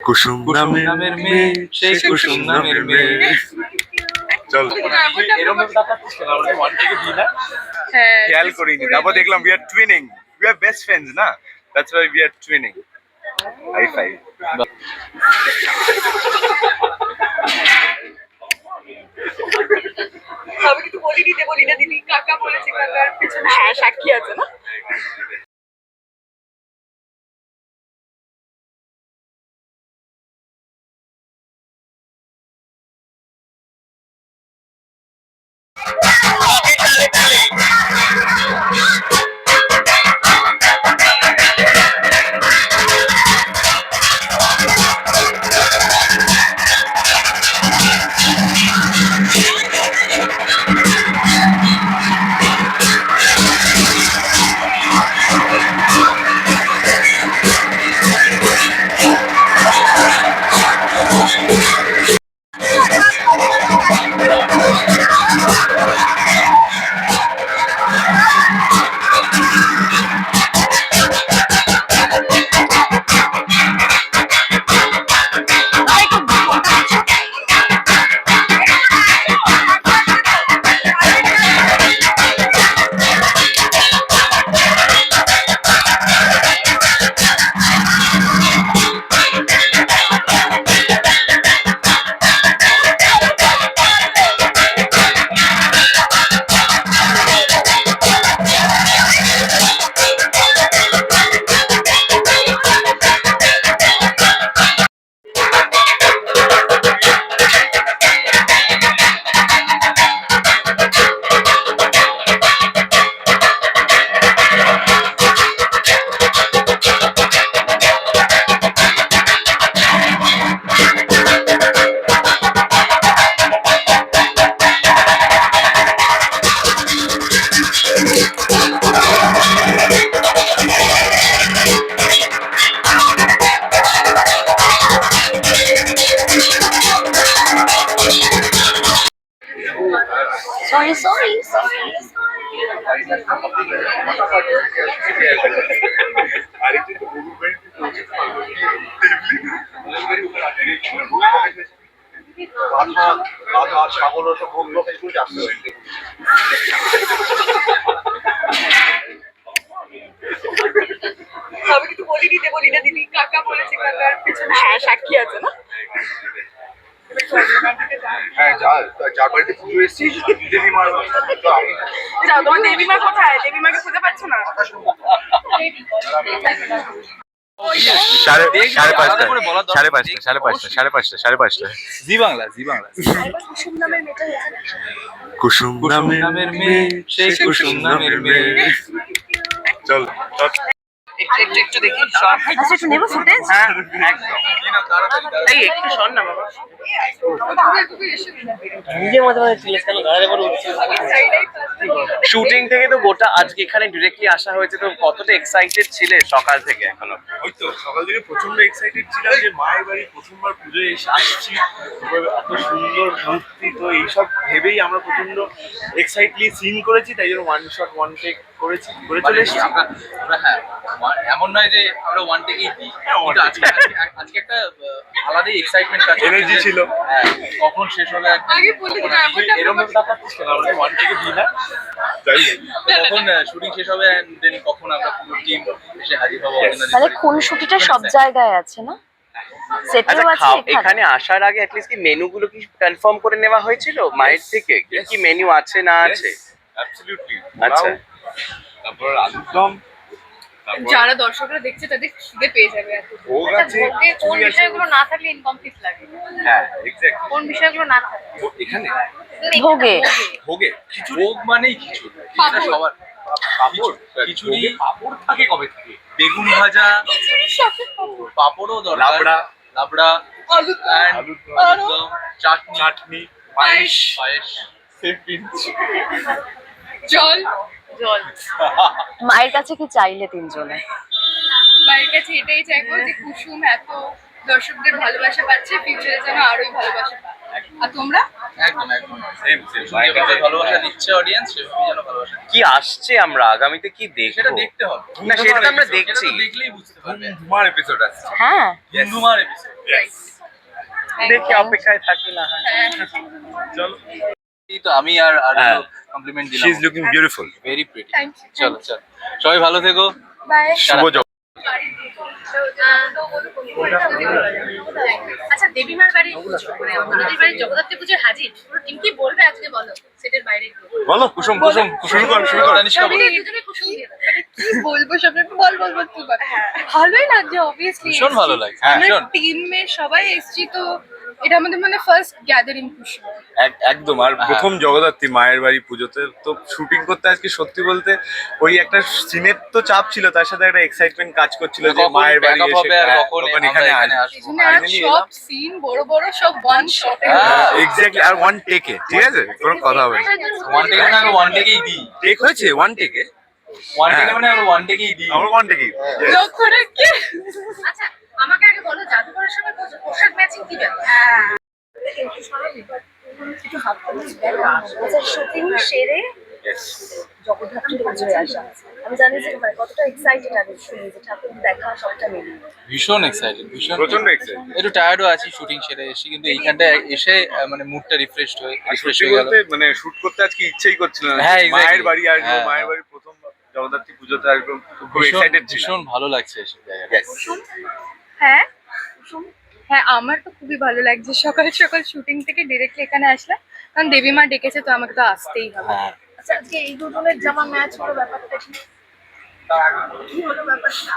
কুসুম নামের মেয়ে সেই কুসুম নামের মেয়ে। চল। হ্যাঁ খেয়াল করিনি। তারপর দেখলাম we are twinning we are best friends না? That's why we are twinning high five আমি কিন্তু বলি দিতে বলি না দিদি। কাকা বলেছে কাকার পেছনে হ্যাঁ সাক্ষী আছে না? ছাগল ওসব আসতে আমি কিন্তু বলি দিতে বলি না দিদি কাকা বলেছে কাকার পেছনে হ্যাঁ সাক্ষী আছে না? হ্যাঁ যা যার বাড়িতে পুজো এসেছি দেবী মার তো আমি যাও তোমার দেবীমা কোথায়? দেবীমাকে খুঁজে পাচ্ছ না? সাড়ে সাড়ে পাঁচটা সাড়ে পাঁচটা সাড়ে পাঁচটা সাড়ে পাঁচটা সাড়ে পাঁচটা জি বাংলা জি বাংলা কুসুম নামের মেয়েটা হয়েছে না? কুসুম কুসুম নামের মেয়ে সেই কুসুম নামের মেয়ে। চল চল। একটু একটু একটু দেখি আচ্ছা একটু নেব ফুটেজ হ্যাঁ একদম। কি না তাড়াতাড়ি তাড়াতাড়ি। এই একটু শোন না বাবা। নিজের মতো মতো চিলিস কেন গাড়ি করে শুটিং থেকে তো গোটা আজকে এখানে ডিরেক্টলি আসা হয়েছে তো কতটা এক্সাইটেড ছিলে সকাল থেকে এখনও? ওই তো সকাল থেকে প্রচণ্ড এক্সাইটেড ছিলাম যে মায়ের বাড়ি প্রথমবার পুজো এসে আসছি। এত সুন্দর মূর্তি তো এইসব ভেবেই আমরা প্রচণ্ড এক্সাইটলি সিন করেছি তাই জন্য ওয়ান শট ওয়ান টেক করেছি করে চলে এসেছি। আমরা হ্যাঁ এমন নয় যে আমরা ওয়ান টেকেই দিই। আজকে আজকে- আজকে একটা আলাদাই এক্সাইটমেন্ট কাজ যে- ছিল। হ্যাঁ, কখন শেষ হবে আগে বলে দিন এমনটা এরকম দেখাচ্ছিস কেন? আমরা ওয়ান টেকে দিই না। যাই কখন শুটিং শেষ হবে and then কখন আমরা পুরো টিম এসে হাজির হব অর্জুনাদি তাহলে বাড়িতে। সব জায়গায় আছে না? সেটেও আচ্ছা এখানে। আসার আগে অ্যাটলিস্ট কি মেনুগুলো কি কনফার্ম করে নেওয়া হয়েছিল? মায়ের থেকে? কি কি মেনু আছে না আছে? অ্যাবসলিউটলি আচ্ছা। তারপর যারা দর্শকরা দেখছে তাদের খিদে পেয়ে যাবে ভোগ আছে কোন বিষয়গুলো না থাকলে ইনকমপ্লিট লাগে? হ্যাঁ এক্স্যাক্টলি কোন বিষয়গুলো না থাকলে এখানে? ভোগে। ভোগে? ভোগ মানেই পাঁপড়। সবার পাঁপড়? খিচুড়ি পাঁপড় থাকে কবে থেকে? বেগুন ভাজা। পাঁপড়ও দরকার। লাবড়া। লাবড়া। আলু চাটনি চাটনি। পায়েস। পায়েস। জল। জল মায়ের কাছে কি চাইলে তিনজনে? মায়ের কাছে এটাই চাইব যে কুসুম এত দর্শকদের ভালোবাসা পাচ্ছে ফিউচারে যেন আরোই ভালোবাসা পায় আর তোমরা? একদম একদম। যেভাবে ভালোবাসা দিচ্ছে অডিয়েন্স সেভাবেই যেন ভালোবাসা দিচ্ছে। কি আসছে আমরা? আগামীতে কি দেখব? সেটা দেখতে হবে। না, সেটা আমরা দেখছি। দেখলেই বুঝতে পারবে। ধুমার এপিসোড আসছে। হ্যাঁ। এপিসোড দেখি অপেক্ষায় থাকি না চলো। এই তো আমি আর আর হ্যাঁ। কমপ্লিমেন্ট শি দিলাম is looking beautiful very pretty thank চলো চলো। সবাই ভালো থেকো। বাই শুভ আচ্ছা দেবীমার বাড়ি মানে আমাদের বাড়ির জগদ্ধাত্রী পুজোর হাজির? পুরো টিম কি বলবে আজকে বলো? সেটের বাইরে বলো কুসুম কুসুম শুরু কর শুরু কর। বলো। কুসুম কি বলব সব বল বল বল তুই ভালোই লাগছে অবভিয়াসলি ভীষণ ভালো লাগছে। হ্যাঁ, ভীষণ। টিমে সবাই এসছি তো এটা আমাদের মানে ফার্স্ট গ্যাদারিং খুশি। একদম। আর হ্যাঁ। প্রথম জগদ্ধাত্রী মায়ের বাড়ি পুজোতে তো শুটিং করতে আজকে সত্যি বলতে ওই একটা সিনের তো চাপ ছিল তার সাথে একটা এক্সাইটমেন্ট কাজ করছিল যে মায়ের বাড়ি এসে হবে আর হ্যাঁ, কখন এখানে আসব। সব সিন বড় বড় সব ওয়ান শটে। এক্স্যাক্টলি আর ওয়ান টেকে ঠিক আছে? কোনো কথা হবে না। ওয়ান টেকে আমরা ওয়ান টেকেই দিই। টেক হয়েছে? ওয়ান টেকে ওয়ান টেকে হ্যাঁ। মানে আমরা ওয়ান টেকেই দিই। আমরা ওয়ান টেকেই যখন কি আচ্ছা আমাকে আগে বলো জাদুঘরের সঙ্গে পোশাক- পোশাক ম্যাচিং কি ব্যাপার? শুটিং সেরে জগদ্ধাত্রী পুজোয় আসা আমি জানি যে কতটা এক্সাইটেড আগে শুনি যে ঠাকুর দেখা সবটা মিলিয়ে ভীষণ এক্সাইটেড ভীষণ প্রচণ্ড এক্সাইটেড একটু টায়ার্ডও আছি শুটিং সেরে এসেছি কিন্তু এইখানটায় এসে মানে মুডটা রিফ্রেশড হয়ে রিফ্রেশ হয়ে গেল। মানে শুট করতে আজকে ইচ্ছেই করছিল না। হ্যাঁ, মায়ের বাড়ি আসব হ্যাঁ, মায়ের। বাড়ি জগদ্ধাত্রী পুজোতে আসব খুব এক্সাইটেড ভীষণ ভালো লাগছে হ্যাঁ? হ্যাঁ আমার তো খুবই ভালো লাগছে। সকাল সকাল শুটিং থেকে ডিরেক্টলি এখানে আসলাম। কারণ দেবী মা ডেকেছে তো আমাকে তো আসতেই হবে। হ্যাঁ। আচ্ছা আজকে এই দুজনের জামা ম্যাচ হলো ব্যাপারটা কি? কি হলো ব্যাপারটা?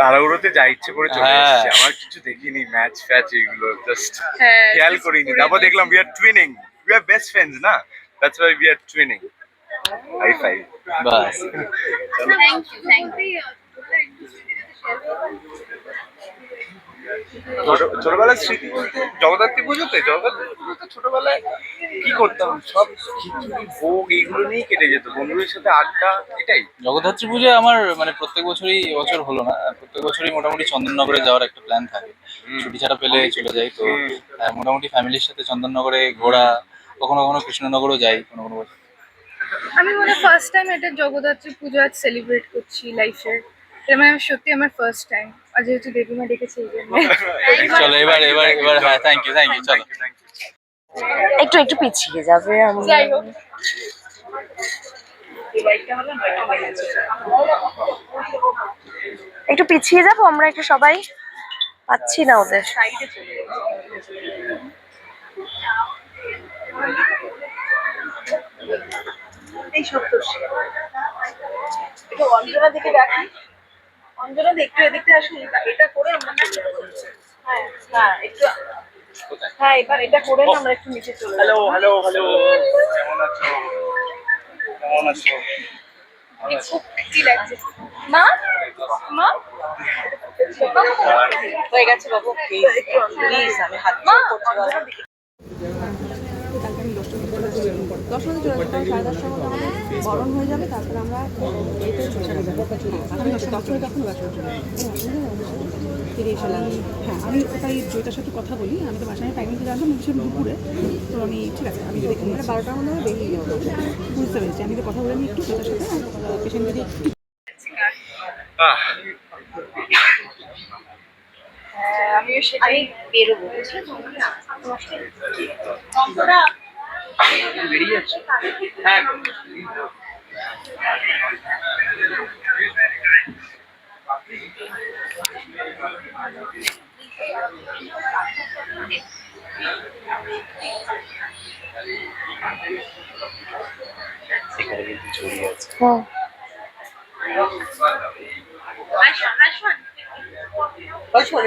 তাড়াহুড়োতে যা ইচ্ছে করে চলে হ্যাঁ। এসেছে। আমার কিছু দেখিনি ম্যাচ ফ্যাচ এগুলো জাস্ট হ্যাঁ খেয়াল করিনি। তারপর দেখলাম we are twinning we are best friends না? That's why we are twinning high five bus thank you thank you ছোটবেলার স্মৃতি বলতে জগদ্ধাত্রী পুজোতে জগদ্ধাত্রী পুজোতে ছোটবেলায় কি করতাম? সব খিচুড়ি ভোগ এইগুলো নিয়েই কেটে যেত। বন্ধুদের সাথে আড্ডা এটাই। জগদ্ধাত্রী পুজো আমার মানে প্রত্যেক বছরই এবছর হলো না প্রত্যেক বছরই মোটামুটি চন্দননগরে যাওয়ার একটা প্ল্যান থাকে। ছুটি ছাড়া পেলে চলে যাই তো। মোটামুটি ফ্যামিলির সাথে চন্দননগরে ঘোরা কখনো কখনো কৃষ্ণনগরও যাই কোনো কোনো বছর। আমি মানে ফার্স্ট টাইম এটা জগদ্ধাত্রী পুজো আজ সেলিব্রেট করছি লাইফের এটা মানে সত্যি আমার ফার্স্ট টাইম আর যেহেতু দেবী মা ডেকেছে এই জন্য। চলো এবার এবার এবার হ্যাঁ। থ্যাংক ইউ থ্যাংক ইউ চলো। একটু একটু পিছিয়ে যাবে আমি যাই হোক। একটু পিছিয়ে যাব আমরা একটু সবাই? পাচ্ছি না ওদের। এই সপ্তর্ষি একটু অঞ্জনা দিকে রাখি অঞ্জনা একটু এদিকে আসুন এটা- এটা করে আমরা হ্যাঁ হ্যাঁ একটু হ্যাঁ এবার এটা করে না আমরা একটু নিচে চলে হ্যালো হ্যালো হ্যালো কেমন আছো? কেমন আছো? খুব খুশি লাগছে। মা? মা? হয়ে গেছে বাবু প্লিজ আমি হাত করছি দশটাতে চলে আসবে সাড়ে দশটার মধ্যে আমাদের বরণ হয়ে যাবে তারপরে আমরা এতে চলে যাব। আমি দশটায় তখন বাসা চলে ফিরে এসে। হ্যাঁ আমি তাই জয়িতার সাথে কথা বলি আমি তো বাসায় টাইমিংটা জানতাম ভীষণ দুপুরে। তো আমি ঠিক আছে আমি দেখি মানে বারোটার মধ্যে আমি বেরিয়ে যাব। বুঝতে পেরেছি। আমি তো কথা বলে নিই একটু জয়িতার সাথে পেশেন্ট যদি একটু আমিও সেটাই বেরোবো। বেরিয়ে যাচ্ছে হ্যাঁ। এখানে কিন্তু ছড়িয়ে আছে। হ্যাঁ। আইসন